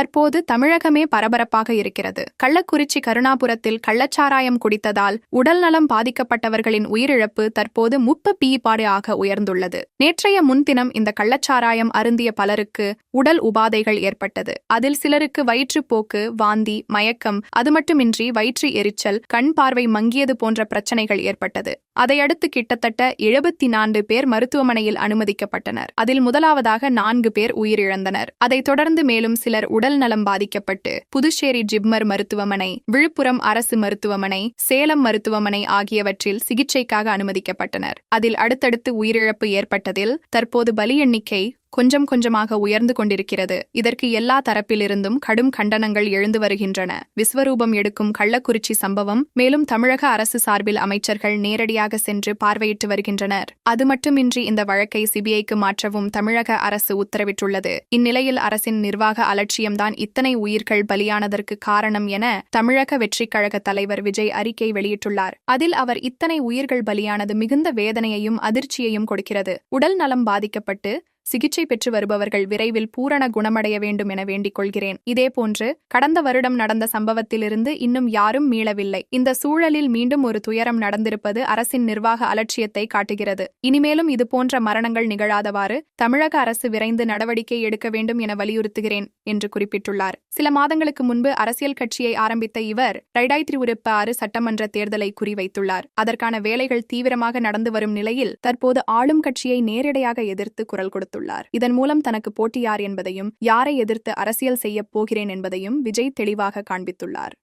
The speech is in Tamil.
தற்போது தமிழகமே பரபரப்பாக இருக்கிறது. கள்ளக்குறிச்சி கருணாபுரத்தில் கள்ளச்சாராயம் குடித்ததால் உடல்நலம் பாதிக்கப்பட்டவர்களின் உயிரிழப்பு தற்போது முப்ப பீபாடு ஆக உயர்ந்துள்ளது. நேற்றைய முன்தினம் இந்த கள்ளச்சாராயம் அருந்திய பலருக்கு உடல் உபாதைகள் ஏற்பட்டது. அதில் சிலருக்கு வயிற்றுப்போக்கு வாந்தி மயக்கம் அது மட்டுமின்றி வயிற்று எரிச்சல் கண் பார்வை மங்கியது போன்ற பிரச்சனைகள் ஏற்பட்டது. அதையடுத்து கிட்டத்தட்ட எழுபத்தி நான்கு பேர் மருத்துவமனையில் அனுமதிக்கப்பட்டனர். அதில் முதலாவதாக நான்கு பேர் உயிரிழந்தனர். அதைத் தொடர்ந்து மேலும் சிலர் உடல் நலம் பாதிக்கப்பட்டு புதுச்சேரி ஜிப்மர் மருத்துவமனை விழுப்புரம் அரசு மருத்துவமனை சேலம் மருத்துவமனை ஆகியவற்றில் சிகிச்சைக்காக அனுமதிக்கப்பட்டனர். அதில் அடுத்தடுத்து உயிரிழப்பு ஏற்பட்டதில் தற்போது பலி எண்ணிக்கை கொஞ்சம் கொஞ்சமாக உயர்ந்து கொண்டிருக்கிறது. இதற்கு எல்லா தரப்பிலிருந்தும் கடும் கண்டனங்கள் எழுந்து வருகின்றன. விஸ்வரூபம் எடுக்கும் கள்ளக்குறிச்சி சம்பவம் மேலும் தமிழக அரசு சார்பில் அமைச்சர்கள் நேரடியாக சென்று பார்வையிட்டு வருகின்றனர். அது மட்டுமின்றி இந்த வழக்கை சிபிஐக்கு மாற்றவும் தமிழக அரசு உத்தரவிட்டுள்ளது. இந்நிலையில் அரசின் நிர்வாக அலட்சியம்தான் இத்தனை உயிர்கள் பலியானதற்கு காரணம் என தமிழக வெற்றிக் கழக தலைவர் விஜய் அறிக்கை வெளியிட்டுள்ளார். அதில் அவர் இத்தனை உயிர்கள் பலியானது மிகுந்த வேதனையையும் அதிர்ச்சியையும் கொடுக்கிறது. உடல் நலம் பாதிக்கப்பட்டு சிகிச்சை பெற்று வருபவர்கள் விரைவில் பூரண குணமடைய வேண்டும் என வேண்டிக் கொள்கிறேன். இதேபோன்று கடந்த வருடம் நடந்த சம்பவத்திலிருந்து இன்னும் யாரும் மீளவில்லை. இந்த சூழலில் மீண்டும் ஒரு துயரம் நடந்திருப்பது அரசின் நிர்வாக அலட்சியத்தை காட்டுகிறது. இனிமேலும் இதுபோன்ற மரணங்கள் நிகழாதவாறு தமிழக அரசு விரைந்து நடவடிக்கை எடுக்க வேண்டும் என வலியுறுத்துகிறேன் என்று குறிப்பிட்டுள்ளார். சில மாதங்களுக்கு முன்பு அரசியல் கட்சியை ஆரம்பித்த இவர் ரைடாய் இருபத்தி ஆறு சட்டமன்ற தேர்தலை குறிவைத்துள்ளார். அதற்கான வேலைகள் தீவிரமாக நடந்து வரும் நிலையில் தற்போது ஆளும் கட்சியை நேரடியாக எதிர்த்து குரல் கொடுத்துள்ளார். தெரிவித்துள்ளார் இதன் மூலம் தனக்கு போட்டியார் என்பதையும் யாரை எதிர்த்து அரசியல் செய்யப் போகிறேன் என்பதையும் விஜய் தெளிவாக காண்பித்துள்ளார்.